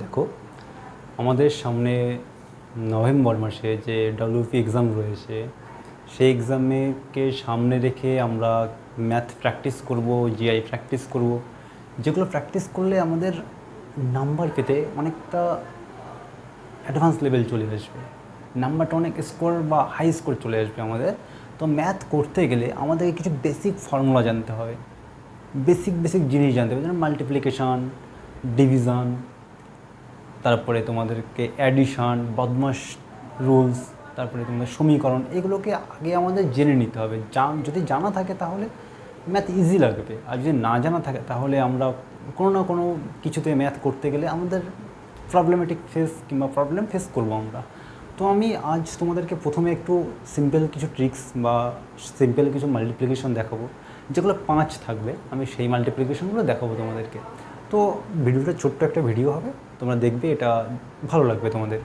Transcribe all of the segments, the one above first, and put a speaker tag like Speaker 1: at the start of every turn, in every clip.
Speaker 1: দেখো, আমাদের সামনে নভেম্বর মাসে যে ডাব্লিউপি এক্সাম রয়েছে, সেই এক্সামেকে সামনে রেখে আমরা ম্যাথ প্র্যাকটিস করব জিআই প্র্যাকটিস করব। যেগুলো প্র্যাকটিস করলে আমাদের নাম্বার পেতে অনেকটা অ্যাডভান্স লেভেল চলে আসবে। নাম্বারটা অনেক স্কোর বা হাই স্কোর চলে আসবে আমাদের। তো ম্যাথ করতে গেলে আমাদেরকে কিছু বেসিক ফর্মুলা জানতে হবে বেসিক বেসিক জিনিস জানতে হবে, যেমন মাল্টিপ্লিকেশান ডিভিশন তারপরে তোমাদেরকে অ্যাডিশন বদমাস রুলস তারপরে তোমাদের সমীকরণ, এগুলোকে আগে আমাদের জেনে নিতে হবে। যদি জানা থাকে তাহলে ম্যাথ ইজি লাগবে। আর যদি না জানা থাকে তাহলে আমরা কোনো না কোনো কিছুতে ম্যাথ করতে গেলে আমাদের প্রবলেমেটিক ফেস কিংবা প্রবলেম ফেস করব আমরা। তো আমি আজ তোমাদেরকে প্রথমে একটু সিম্পল কিছু ট্রিক্স বা সিম্পল কিছু মাল্টিপ্লিকেশন দেখাবো, যেগুলো পাঁচ থাকবে। আমি সেই মাল্টিপ্লিকেশনগুলো দেখাবো তোমাদেরকে। তো ভিডিওটা ছোট্ট একটা ভিডিও হবে। তোমরা দেখবে এটা ভালো লাগবে তোমাদের।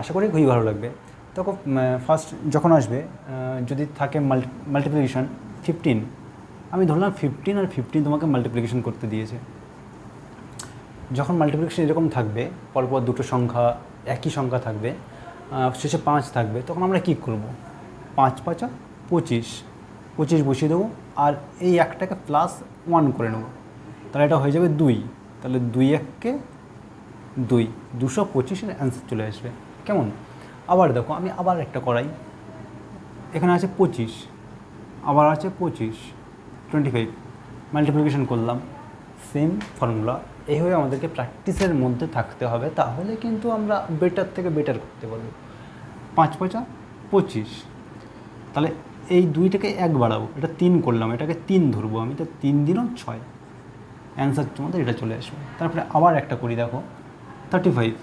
Speaker 1: আশা করি খুবই ভালো লাগবে। তখন ফার্স্ট যখন আসবে যদি থাকে মাল্টি মাল্টিপ্লিকেশন ফিফটিন আমি ধরলাম ফিফটিন আর ফিফটিন তোমাকে মাল্টিপ্লিকেশন করতে দিয়েছে। যখন মাল্টিপ্লিকেশন এরকম থাকবে, পরপর দুটো সংখ্যা, একই সংখ্যা থাকবে শেষে পাঁচ থাকবে, তখন আমরা কি করব? পাঁচ পাঁচা পঁচিশ। পঁচিশ বসিয়ে দেবো, আর এই একটাকে প্লাস ওয়ান করে নেব। তাহলে এটা হয়ে যাবে দুই। তাহলে দুই এককে দুই। দুশো পঁচিশের অ্যান্সার চলে আসবে। কেমন? আবার দেখো, আমি আবার একটা করাই। এখানে আছে পঁচিশ। আবার আছে পঁচিশ। টোয়েন্টি ফাইভ মাল্টিপ্লিকেশন করলাম। সেম ফর্মুলা এইভাবে আমাদেরকে প্র্যাকটিসের মধ্যে থাকতে হবে। তাহলে কিন্তু আমরা বেটার থেকে বেটার করতে পারব। পাঁচ পাঁচা পঁচিশ। তাহলে এই দুইটাকে এক বাড়াবো। এটা তিন করলাম। এটাকে তিন ধরবো আমি। তো তিন দিনও ছয়। অ্যান্সার তোমাদের এটা চলে আসবে। তারপরে আবার একটা করি, দেখো। Thirty five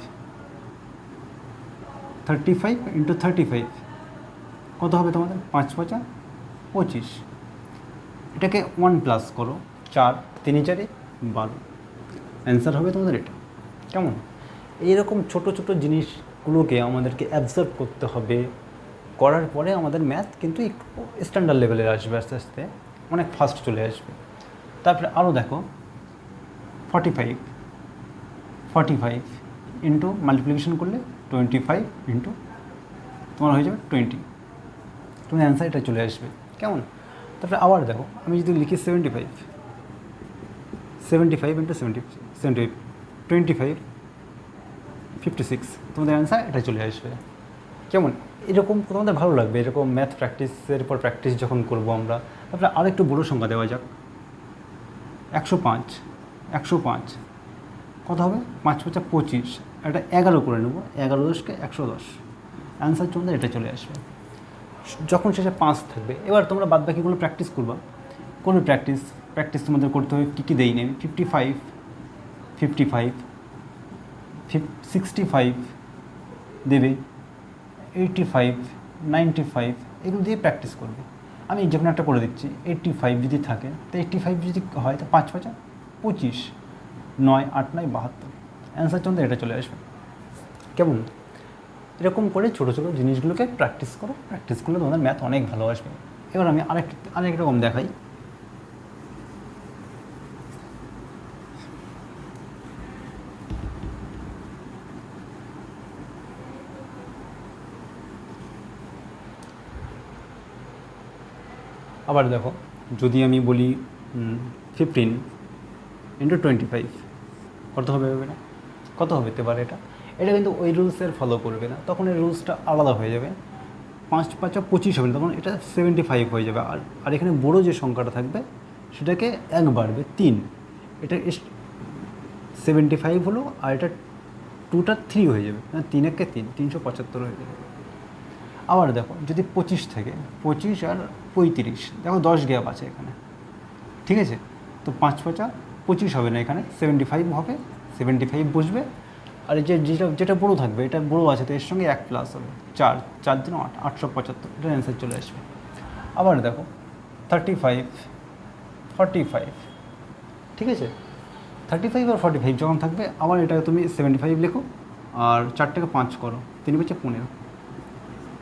Speaker 1: thirty five into thirty five কত হবে তোমাদের? পাঁচ পাঁচা পঁচিশ। এটাকে ওয়ান প্লাস করো, চার, তিন, চারে, বারো। অ্যান্সার হবে তোমাদের এটা। কেমন? এইরকম ছোট ছোট জিনিসগুলোকে আমাদেরকে অ্যাবজর্ব করতে হবে। করার পরে আমাদের ম্যাথ কিন্তু একটু স্ট্যান্ডার্ড লেভেলের আসবে আস্তে আস্তে। অনেক ফাস্ট চলে আসবে। তারপরে আরও দেখো। Forty five forty five into multiplication করলে টোয়েন্টি ফাইভ ইন্টু তোমার হয়ে যাবে টোয়েন্টি তোমার অ্যান্সার এটা চলে আসবে। কেমন? তারপরে আবার দেখো, আমি যদি লিখি seventy five seventy five into seventy seventy five twenty five fifty six তোমাদের অ্যান্সার এটা চলে আসবে। কেমন? এরকম তোমাদের ভালো লাগবে, এরকম ম্যাথ প্র্যাকটিসের পর প্র্যাকটিস যখন করব আমরা। তারপরে আরও একটু বড়ো সংখ্যা দেওয়া যাক। একশো পাঁচ। একশো পাঁচ। কত হবে? পাঁচ পাঁচা পঁচিশ। এটা এগারো করে নেব। এগারো দশকে একশো দশ। অ্যান্সার তোমাদের এটা চলে আসবে। যখন শেষে পাঁচ থাকবে, এবার তোমরা বাদ বাকিগুলো প্র্যাকটিস করবা। কোনো প্র্যাকটিস প্র্যাকটিস তোমাদের করতে হবে কী কী দেই নেই ফিফটি ফাইভ ফিফটি ফাইভ ফিফ সিক্সটি ফাইভ দেবে এইটটি ফাইভ নাইনটি ফাইভ এগুলো দিয়ে প্র্যাকটিস করবে। আমি যে একটা করে দিচ্ছি। এইটটি ফাইভ যদি থাকে, তো এইটটি ফাইভ যদি হয়, তো পাঁচ পাঁচা পঁচিশ, নয়, আট, নয়, বাহাত্তর। অ্যান্সার তোমাদের এটা চলে আসবে। কেমন? এরকম করে ছোটো ছোটো জিনিসগুলোকে প্র্যাকটিস করো। প্র্যাকটিস করলে তোমাদের ম্যাথ অনেক ভালো আসবে। এবার আমি আরেক আরেক রকম দেখাই। আবার দেখো, যদি আমি বলি ফিফটিন ইন্টু টোয়েন্টি ফাইভ কত হবে এটা? কত হতে পারে এটা? এটা কিন্তু ওই রুলসের ফলো করবে না। তখন এই রুলসটা আলাদা হয়ে যাবে। পাঁচ, পাঁচা পঁচিশ হবে না। তখন এটা সেভেন্টি ফাইভ হয়ে যাবে। আর আর এখানে বড়ো যে সংখ্যাটা থাকবে, সেটাকে এক বাড়বে, তিন। এটা সেভেন্টি ফাইভ হলো, আর এটা টুটা থ্রি হয়ে যাবে। না তিন একে তিন, তিনশো পঁচাত্তর হয়ে যাবে। আবার দেখো, যদি পঁচিশ থাকে, পঁচিশ আর পঁয়ত্রিশ। দেখো দশ গ্যাপ আছে এখানে। ঠিক আছে? তো পাঁচ, পাঁচা পঁচিশ হবে না এখানে সেভেন্টি ফাইভ হবে সেভেন্টি ফাইভ বসবে। আর এই যে যেটা যেটা বড়ো থাকবে, এটা বড়ো আছে, তো এর সঙ্গে এক প্লাস হবে। চার চার দিন আট, আটশো পঁচাত্তর, এটা অ্যান্সার চলে আসবে। আবার দেখো থার্টি ফাইভ ফর্টি ফাইভ ঠিক আছে? থার্টি ফাইভ আর ফর্টি ফাইভ যখন থাকবে, আবার এটাকে তুমি সেভেন্টি ফাইভ লেখো, আর চারটাকে পাঁচ করো, তিন পাঁচে পনেরো।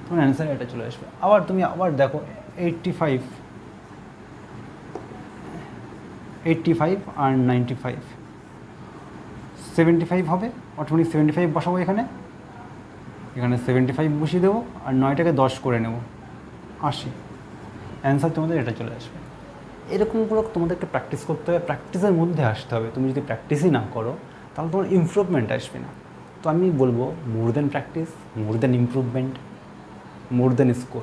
Speaker 1: তোমার অ্যান্সার এটা চলে আসবে। আবার তুমি আবার দেখো এইটটি ফাইভ এইটটি ফাইভ আর নাইনটি ফাইভ সেভেন্টি ফাইভ হবে, অটোমেটিক সেভেন্টি ফাইভ বসাবো এখানে। এখানে সেভেন্টি ফাইভ বসিয়ে দেবো আর নয়টাকে দশ করে নেব। আশি। অ্যান্সার তোমাদের এটা চলে আসবে। এরকমগুলো তোমাদেরকে প্র্যাকটিস করতে হবে। প্র্যাকটিসের মধ্যে আসতে হবে। তুমি যদি প্র্যাকটিসই না করো, তাহলে তোমার ইমপ্রুভমেন্ট আসবে না। তো আমি বলব more than practice more than improvement more than score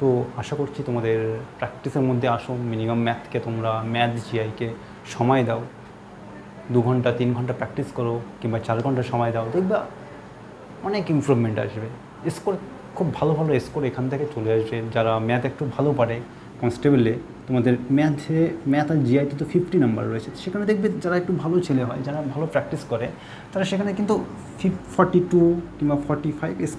Speaker 1: তো আশা করছি তোমাদের প্র্যাকটিসের মধ্যে আসো মিনিমাম ম্যাথকে তোমরা ম্যাথ জিআইকে সময় দাও। দু ঘণ্টা, তিন ঘণ্টা প্র্যাকটিস করো কিংবা চার ঘণ্টা সময় দাও, দেখবা অনেক ইমপ্রুভমেন্ট আসবে। স্কোর খুব ভালো ভালো স্কোর এখান থেকে চলে আসবে। যারা ম্যাথ একটু ভালো পারে কনস্টেবলে তোমাদের ম্যাথে ম্যাথ আর জিআইতে তো ফিফটি নাম্বার রয়েছে। সেখানে দেখবে যারা একটু ভালো ছেলে হয়, যারা ভালো প্র্যাকটিস করে, তারা সেখানে কিন্তু ফিফ ফর্টি টু কিংবা ফর্টি ফাইভ স্কোর